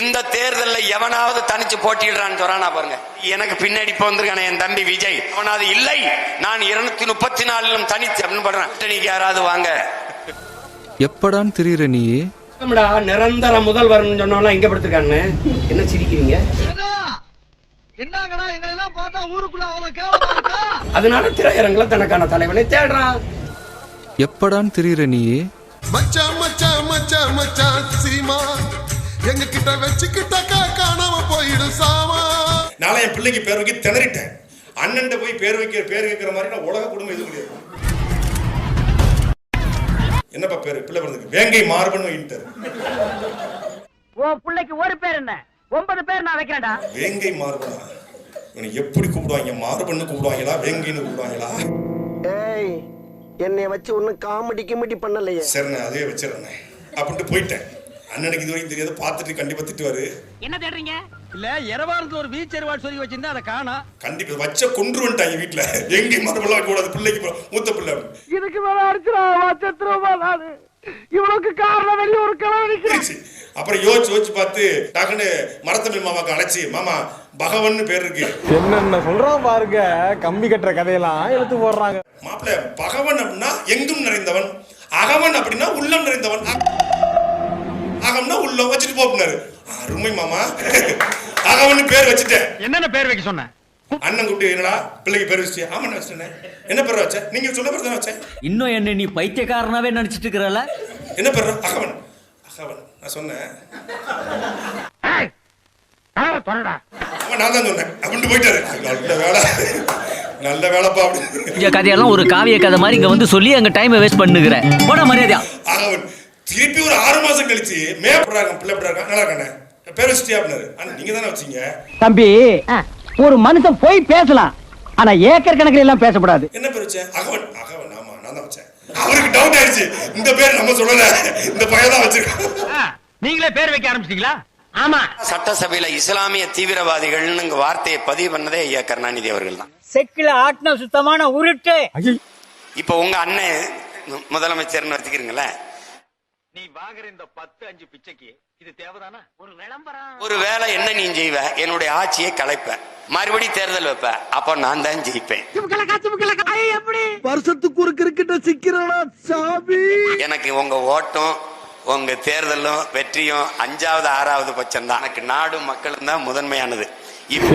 இந்த தேர்தல்ல எவனாவது தனிச்சு போட்டியிடுறான்னு சொல்றானா பாருங்க. எனக்கு பின்னாடி இப்ப வந்திருக்கானே என் தம்பி விஜய். அவனாவது இல்லை. நான் இருநூத்தி முப்பத்தி நாலிலும் தனித்து அப்படின்னு பண்றேன் கூட்டணிக்கு யாராவது வாங்க. எப்படான்னு தெரியுற நம்மடா நிரந்தர முதல்வர்னு சொன்னோம்னா எங்க படுத்திருக்கான்னு என்ன சிரிக்கிறீங்க? என்னங்கடா எங்களை எல்லாம் பார்த்தா ஊருக்குள்ள அவ்வளவு கேவலமா இருக்கா? அதனால திரையரங்குல தனக்கான தலைவனை தேடுறான். எப்படான்னு தெரியுற நீயே? மச்சான் மச்சான் மச்சான் மச்சான் சீமா எங்க கிட்ட வச்சுக்கிட்டாக்கா காணாம போயிடும் சாமா. நாளை என் பிள்ளைக்கு பேர் வைக்க திணறிட்டேன். அண்ணன்ட்ட போய் பேர் வைக்கிற பேர் வைக்கிற மாதிரி நான் உலக குடும்பம் எதுவும் கிடையாது. என்னப்பா பேரு? பிள்ளை பிறந்ததுக்கு. வேங்கை மார்பன் வைட்டாரு உன் பிள்ளைக்கு ஒரு பேர் என்ன? ஒன்பது பேர் நான் வைக்கிறேன்டா. வேங்கை மார்பனா? இவனை எப்படி கூப்பிடுவாங்க? மார்பன்னு கூப்பிடுவாங்களா? வேங்கைன்னு கூப்பிடுவாங்களா? ஏய் என்னை வச்சு ஒன்னும் காமெடி கிமெடி பண்ணலையே. சரிண்ணே அதே வச்சிடறேன். அப்படின்ட்டு போயிட்டேன். அண்ணனுக்கு இது வரைக்கும் தெரியாது பார்த்துட்டு கண்டிப்பா திட்டுவாரு. என்ன தேடுறீங்க? இல்ல இரவாரத்துல ஒரு பீச் எருவாடு சொல்லி வச்சிருந்தா அதை காணா. கண்டிப்பா வச்ச கொன்று வந்துட்டாங்க வீட்டுல வேங்கை மார்பெல்லாம் கூடாது. பிள்ளைக்கு மூத்த பிள்ளை. இதுக்கு மேல நானு. இவனுக்கு காரணம் வெளிய ஒரு கிழமை போயிடுச்சு. அப்புறம் யோசிச்சு யோசிச்சு பார்த்து டக்குன்னு மரத்தமிழ் மாமாக்கு அழைச்சி மாமா பகவன் பேர் இருக்கு. என்னென்ன சொல்றான் பாருங்க. கம்பி கட்டுற கதையெல்லாம் எடுத்து போடுறாங்க. மாப்பிள்ள பகவன் அப்படின்னா எங்கும் நிறைந்தவன். அகவன் அப்படின்னா உள்ளம் நிறைந்தவன். போப்பினாரு. அருமை மாமா. அகவன் பேர் வச்சுட்டேன். என்னென்ன பேர் வைக்க சொன்ன? அண்ணன் கூப்பிட்டு என்னடா பிள்ளைக்கு பேர் வச்சிட்டியா? ஆமா நான் வச்சிட்டேன் என்ன பேர் வச்ச? நீங்க சொன்ன பேர் தான் வச்சேன் இன்னும் என்ன நீ பைத்தியக்காரனாவே நினைச்சிட்டு இருக்கிறல என்ன பேர்? அகவன். அகவன். நான் சொன்னேன். நான் தான் சொன்னேன். அப்படின்ட்டு போயிட்டாரு. நல்ல வேலை. நல்ல வேலைப்பா. அப்படின்னு இந்த கதையெல்லாம் ஒரு காவிய கதை மாதிரி இங்க வந்து சொல்லி அங்க டைமை வேஸ்ட் பண்ணுகிற. போட மரியாதையா. அவன் திருப்பி ஒரு ஆறு மாசம் கழிச்சு மேப்படுறாங்க பிள்ளை இருக்காங்க நல்லா இருக்கானே? பேர் வச்சிட்டியா அப்படின்னாரு. ஆனா நீங்க தானே வச்சீங்க? தம்பி ஒரு மனுஷன் போய் பேசலாம் ஆனா ஏக்கர் கணக்கில் எல்லாம் பேசக்கூடாது என்ன பேர் வச்சேன் அகவன். அகவன் ஆமா நான் தான் வச்சேன். அவருக்கு டவுட் ஆயிடுச்சு. இந்த பேர் நம்ம சொல்லல. இந்த பையன் தான் வச்சிருக்கான். நீங்களே பேர் வைக்க ஆரம்பிச்சிட்டீங்களா? ஆமா. சட்டசபையில இஸ்லாமிய தீவிரவாதிகள்னு வார்த்தையை பதிவு பண்ணதே ஐயா கருணாநிதி அவர்கள் தான் செக்கில ஆட்டின சுத்தமான உருட்டு. இப்ப உங்க அண்ணன் முதலமைச்சர்னு வச்சுக்கிறீங்களேன் நீ வாங்குற இந்த பத்து அஞ்சு பிச்சைக்கு இது தேவைதானா? ஒரு விளம்பரம். ஒரு வேலை என்ன நீ செய்வ? என்னுடைய ஆட்சியை கலைப்ப. மறுபடி தேர்தல் வைப்ப. அப்ப நான் தான் ஜெயிப்பேன். எப்படி வருஷத்துக்கு ஒரு கிரிக்கெட்ட சிக்கிறடா சாமி? எனக்கு உங்க ஓட்டும் உங்க தேர்தலும் வெற்றியும் அஞ்சாவது ஆறாவது பட்சம் தான் எனக்கு நாடும் மக்களும் தான் முதன்மையானது.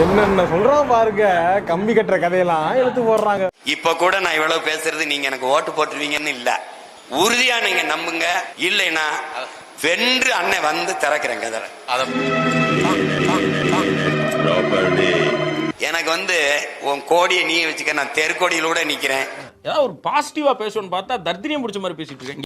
என்னென்ன சொல்றான் பாருங்க. கம்பி கட்டுற கதையெல்லாம் எடுத்து போடுறாங்க. இப்ப கூட நான் இவ்வளவு பேசுறது நீங்க எனக்கு ஓட்டு போட்டுருவீங்கன்னு இல்ல. உறுதியா நீங்க நம்புங்க. இல்லைன்னா வென்று அண்ணன் வந்து திறக்கிறேன் கதரை அத எனக்கு வந்து உன் கோடியை நீ வச்சுக்க நான் தெருக்கோடியிலூட நிக்கிறேன். ஏதாவது ஒரு பாசிட்டிவா பேசணும்னு பார்த்தா தர்தினியம் பிடிச்ச மாதிரி பேசிட்டு இருக்கேன்.